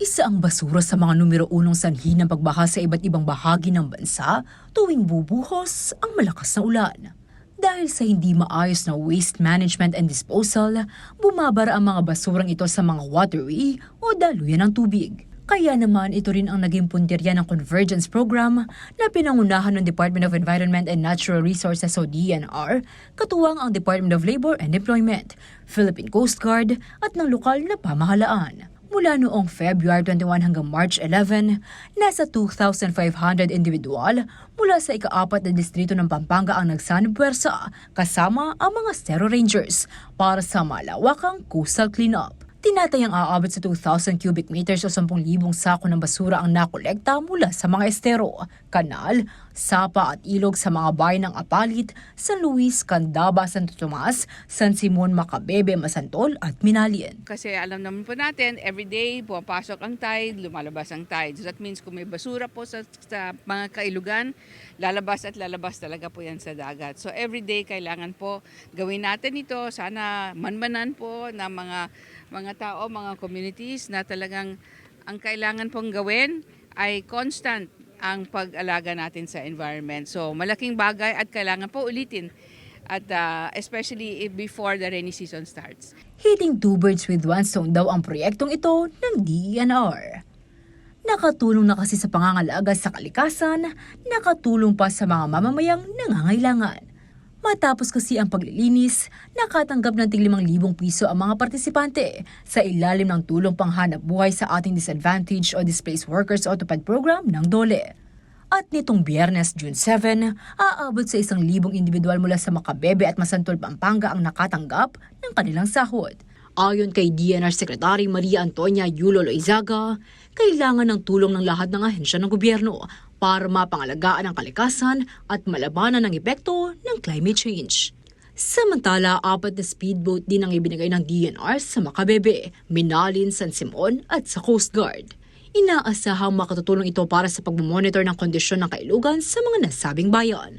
Isa ang basura sa mga numero unong sanhi ng pagbaha sa iba't ibang bahagi ng bansa tuwing bubuhos ang malakas na ulan. Dahil sa hindi maayos na waste management and disposal, bumabara ang mga basurang ito sa mga waterway o daluyan ng tubig. Kaya naman ito rin ang naging punterya ng Convergence Program na pinangunahan ng Department of Environment and Natural Resources o DNR, katuwang ang Department of Labor and Employment, Philippine Coast Guard at ng lokal na pamahalaan. Mula noong February 21 hanggang March 11, nasa 2,500 individual mula sa ikaapat na distrito ng Pampanga ang nagsanibwersa kasama ang mga Stero Rangers para sa malawakang coastal cleanup. Tinatayang aabot sa 2,000 cubic meters o 10,000 sako ng basura ang nakolekta mula sa mga estero, kanal, sapa at ilog sa mga bayan ng Apalit, San Luis, Candaba, Santo Tomas, San Simon, Macabebe, Masantol at Minalien. Kasi alam naman po natin, everyday pumapasok ang tide, lumalabas ang tide. So that means kung may basura po sa, sa mga kailugan, lalabas at lalabas talaga po yan sa dagat. So everyday kailangan po gawin natin ito. Sana manmanan po ng mga mga tao, mga communities na talagang ang kailangan pong gawin ay constant ang pag-alaga natin sa environment. So malaking bagay at kailangan po ulitin at uh, especially before the rainy season starts. Hitting two birds with one stone daw ang proyektong ito ng DNR. Nakatulong na kasi sa pangangalaga sa kalikasan, nakatulong pa sa mga mamamayang nangangailangan. Matapos kasi ang paglilinis, nakatanggap ng tig 5,000 piso ang mga partisipante sa ilalim ng tulong panghanap buhay sa ating disadvantaged o displaced workers autopad program ng DOLE. At nitong biyernes, June 7, aabot sa isang libong individual mula sa Macabebe at Masantol, Pampanga ang nakatanggap ng kanilang sahod. Ayon kay DNR Secretary Maria Antonia Yulo Loizaga, kailangan ng tulong ng lahat ng ahensya ng gobyerno para mapangalagaan ang kalikasan at malabanan ang epekto ng climate change. Samantala, apat na speedboat din ang ibinigay ng DNR sa Macabebe, Minalin, San Simon at sa Coast Guard. Inaasahang makatutulong ito para sa pagmamonitor ng kondisyon ng kailugan sa mga nasabing bayan.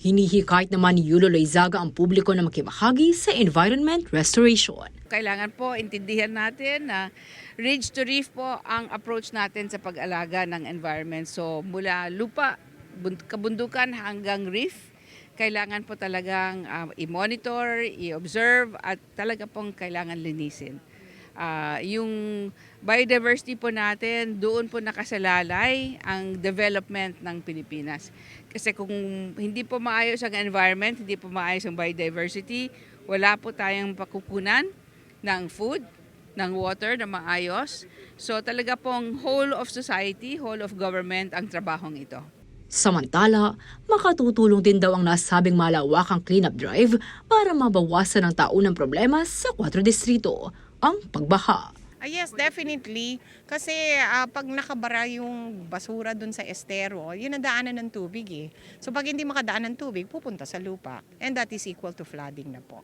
Hinihikayat naman ni Yulo Loizaga ang publiko na makibahagi sa environment restoration. Kailangan po intindihan natin na ridge to reef po ang approach natin sa pag-alaga ng environment. So mula lupa, bun- kabundukan hanggang reef, kailangan po talagang ah, i-monitor, i-observe at talaga pong kailangan linisin. Ah, yung biodiversity po natin, doon po nakasalalay ang development ng Pilipinas. Kasi kung hindi po maayos ang environment, hindi po maayos ang biodiversity, wala po tayong pakukunan ng food, ng water na maayos. So talaga pong whole of society, whole of government ang trabahong ito. Samantala, makatutulong din daw ang nasabing malawakang cleanup drive para mabawasan ang taunang problema sa kwatro distrito, ang pagbaha. Ah, yes, definitely. Kasi ah, pag nakabara yung basura dun sa estero, yun ang daanan ng tubig eh. So pag hindi makadaan ng tubig, pupunta sa lupa. And that is equal to flooding na po.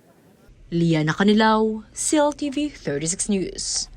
Liana Canilaw, CLTV 36 News.